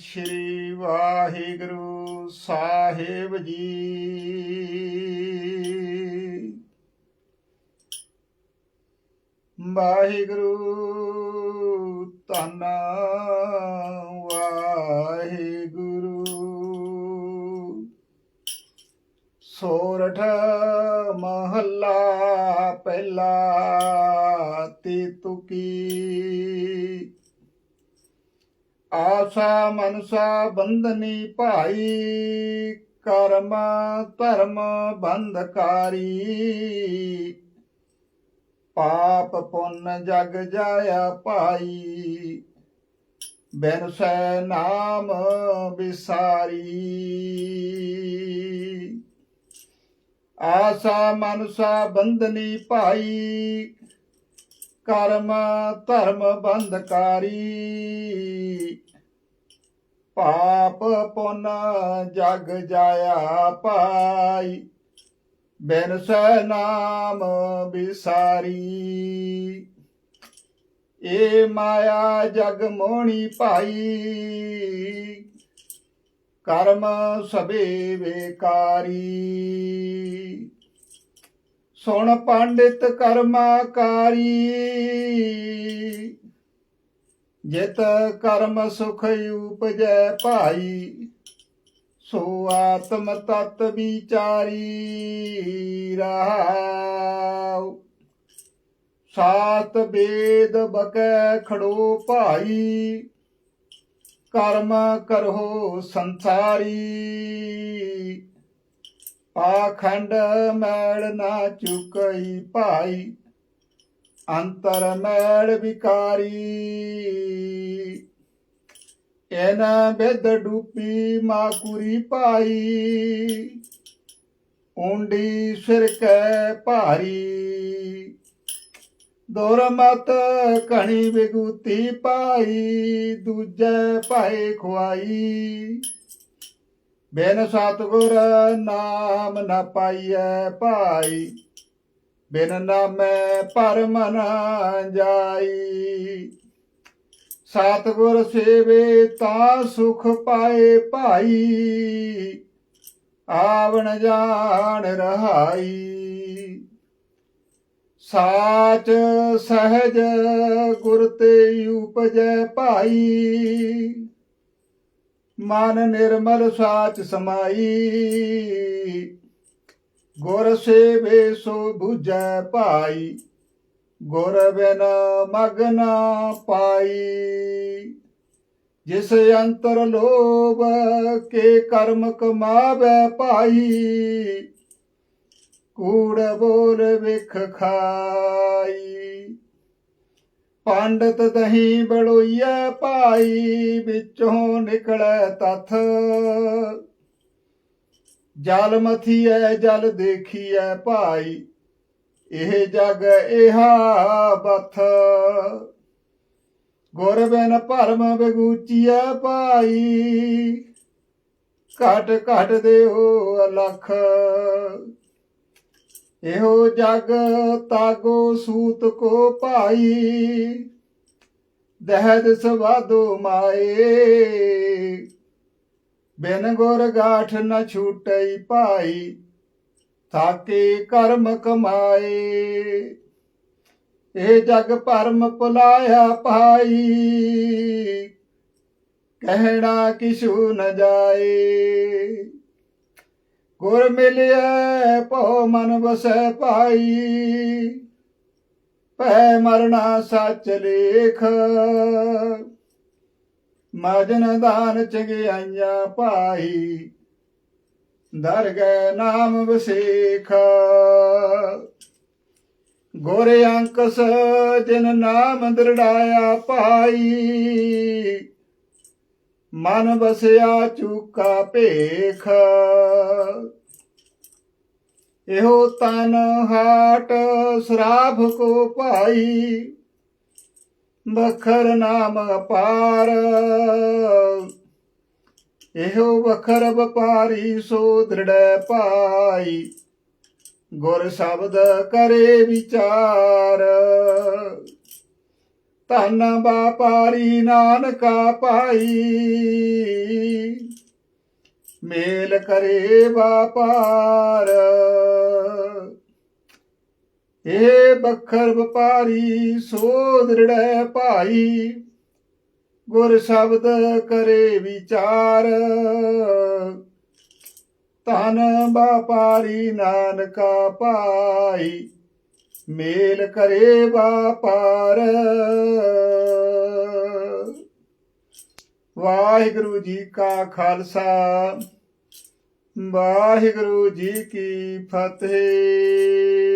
ਸ੍ਰੀ ਵਾਹਿਗੁਰੂ ਸਾਹਿਬ ਜੀ। ਵਾਹਿਗੁਰੂ ਧੰਨ ਵਾਹਿਗੁਰੂ। ਸੋਰਠ ਮਹੱਲਾ ਪਹਿਲਾ ਤੀ ਤੁਕੀ। ਆਸਾ ਮਨਸਾ ਬੰਧਨੀ ਭਾਈ, ਕਰਮ ਧਰਮ ਬੰਧਕਾਰੀ। ਪਾਪ ਪੁੰਨ ਜਗ ਜਾਇਆ ਭਾਈ, ਬਿਨ ਸੈ ਨਾਮ ਵਿਸਾਰੀ। ਆਸਾ ਮਨਸਾ ਬੰਧਨੀ ਭਾਈ ਕਰਮ, ਧਰਮ ਬੰਧਕਾਰੀ। ਪਾਪ ਪੁੰਨ ਜਗ ਜਾਇਆ ਪਾਈ। ਬਿਨ ਸੈ ਨਾਮ ਬਿਸਾਰੀ ਏ ਮਾਇਆ ਜਗ ਮੋਹਣੀ ਭਾਈ ਕਰਮ ਸਭੇ ਵੇਕਾਰੀ। ਸੁਣ ਪੰਡਿਤ ਕਰਮਾਕਾਰੀ ਜਿਤ ਕਰਮ ਸੁਖ ਉਪਜੈ ਭਾਈ, ਸੋ ਆਤਮ ਤਤ ਵਿਚਾਰੀ ਰਹਾਉ ਸਾਤ ਵੇਦ ਬਕੈ ਖੜੋ ਭਾਈ, ਕਰਮ ਕਰੋ ਸੰਸਾਰੀ। ਪਾਖੰਡ ਮੈਲ ਨਾ ਚੁਕਈ ਭਾਈ, ਅੰਤਰ ਮੈਲ ਵਿਕਾਰੀ। ਐਨਾ ਬੇਦ ਡੂਪੀ ਮਾਕੁਰੀ ਪਾਈ ਉਂਡੀ ਸਿਰ ਕੈ ਭਾਰੀ। ਦੋਰ ਮਤ ਕਣੀ ਵਿਗੂਤੀ ਪਾਈ ਦੂਜੇ ਭਾਏ ਖੁਆਈ। ਬਿਨ ਸਤਗੁਰ ਨਾਮ ਨਾ ਪਾਈਐ ਭਾਈ, ਬਿਨ ਨਾਮੈ ਪਰਮ ਨਾ ਜਾਈ। ਸਤਗੁਰ ਸੇਵੇ ਤਾਂ ਸੁਖ ਪਾਏ ਭਾਈ, ਆਵਣ ਜਾਣ ਰਹਾਈ। ਸਾਚ ਸਹਜ ਗੁਰ ਤੇ ਉਪਜੈ ਭਾਈ ਮਨ ਨਿਰਮਲ ਸਾਚ ਸਮਾਈ। ਗੁਰ ਸੇਵੇ ਸੋ 부ਜੈ ਭਾਈ, ਗੁਰ ਬਿਨ ਮਗਨਾ ਪਾਈ। ਜਿਸ ਅੰਤਰ ਲੋਭ ਕੇ ਕਰਮ ਕਮਾਵੇ ਭਾਈ, ਕੂੜ ਬੋਲ ਵਿਖ ਖਾਈ। ਪੰਡਤ ਦਹੀਂ ਬੜੋਈਏ ਭਾਈ, ਵਿੱਚੋਂ ਨਿਕਲੈ ਤਥ। ਜਲ ਮਥੀਐ, ਜਲ ਦੇਖੀਐ ਭਾਈ, ਇਹ ਜਗ ਇਹਾ ਬਥ। ਗੁਰ ਬਿਨ ਭਰਮ ਬਗੂਚੀਐ ਭਾਈ, ਘਟ ਘਟ ਦੇਓ ਅਲਖ ਇਹੋ ਜਗ ਤਾਗੋ ਸੂਤ ਕੋ ਭਾਈ। ਦਹਿਦ ਸਵਾਦੋ ਮਾਏ। ਬਿਨ ਗੁਰ ਗਾਠ ਨ ਛੂਟਈ ਭਾਈ, ਥਾਕੇ ਕਰਮ ਕਮਾਏ। ਇਹ ਜਗ ਭਰਮ ਭੁਲਾਇਆ ਭਾਈ, ਕਹਿਣਾ ਕਿਛੂ ਨ ਜਾਏ। ਗੁਰ ਮਿਲਿਆ ਭਉ ਮਨ ਵਸੈ ਭਾਈ। ਭੈ ਮਰਣਾ ਸੱਚ ਲੇਖ। ਮਜਨ ਦਾਨ ਚੰਗਿਆਈਆਂ ਪਾਈ ਦਰ ਨਾਮ ਵਸੇਖ। ਗੋਰੇ ਅੰਕਸ ਜਿਨ ਨਾਮ ਦਰੜਾਇਆ ਪਾਈ ਮਨ ਵਸਿਆ ਚੂਕਾ ਭੇਖ। ਇਹੋ ਤਨ ਹਾਟ ਸਰਾਭ ਕੋ ਭਾਈ। ਬਖਰ ਨਾਮ ਅਪਾਰ। ਇਹੋ ਵਖਰ ਵਪਾਰੀ ਸੋ ਦ੍ਰਿੜੈ ਪਾਈ ਗੁਰ ਸ਼ਬਦ ਕਰੇ ਵਿਚਾਰ। ਧਨ ਵਪਾਰੀ ਨਾਨਕਾ ਪਾਈ ਮੇਲ ਕਰੇ ਵਪਾਰ। ਏ ਬਖਰ ਵਪਾਰੀ ਸੋ ਦ੍ਰਿੜੈ ਭਾਈ। ਗੁਰ ਸ਼ਬਦ ਕਰੇ ਵਿਚਾਰ। ਧਨ ਵਪਾਰੀ ਨਾਨਕਾ ਪਾਈ ਮੇਲ ਕਰੇ ਵਾਪਾਰ। ਵਾਹਿਗੁਰੂ ਜੀ ਕਾ ਖਾਲਸਾ ਵਾਹਿਗੁਰੂ ਜੀ ਕੀ ਫਤਿਹ।